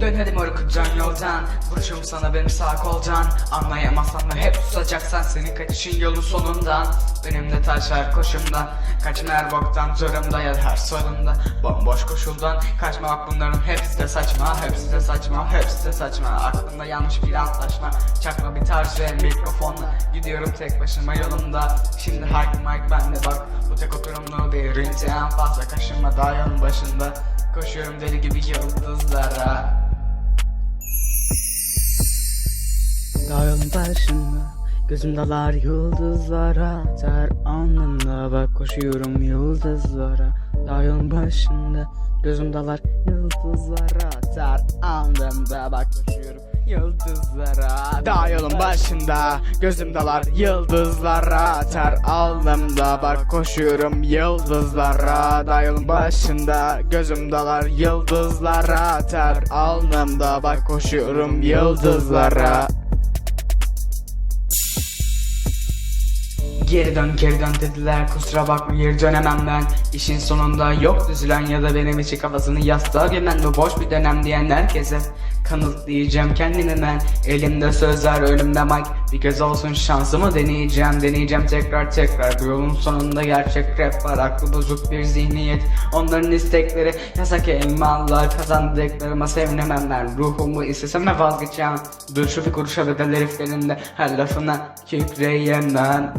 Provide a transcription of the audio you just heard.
Dön hadi moruk can yoldan. Vuruşum sana benim sağ kolcan. Anlayamazsan da hep susacaksan Senin kaçışın yolun sonundan. Önümde taşlar koşumdan Kaçma her boktan zorumda ya her sorunda. Bomboş koşuldan Kaçmak bunların hepsi de saçma Hepsi de saçma Hepsi de saçma. Aklımda yanlış bir antlaşma. Çakma bir tarz ve mikrofonla Gidiyorum tek başıma yolumda. Şimdi hark mic bende bak. Bu tek oturumlu bir rinci en fazla kaşınma daha yolun başında. Koşuyorum deli gibi yıldızlara Daha yolun başında. Gözüm dalar yıldızlara Ter anında bak koşuyorum yıldızlara yolun başında. Gözüm dalar yıldızlara Ter anında bak koşuyorum yıldızlara Daha yolun başında. Gözüm dalar yıldızlara Ter alnımda. Bak koşuyorum yıldızlara Daha yolun başında. Gözüm dalar yıldızlara Ter alnımda. Bak koşuyorum yıldızlara Geri dön geri dön dediler. Kusura bakma geri dönemem ben. İşin sonunda yok düzülen ya da benim için kafasını yastığa gömen Bu boş bir dönem diyen herkese Kanıtlayacağım kendimi ben. Elimde sözler önümde mic. Bir kez olsun şansımı deneyeceğim Deneyeceğim tekrar tekrar. Bu yolun sonunda gerçek rap var Aklı bozuk bir zihniyet. Onların istekleri yasak elmalar Kazandıklarıma sevinemem ben. Ruhumu istesem de vazgeçeceğim Dur şu bir kuruşa bedel heriflerinde Her lafına kükreyemem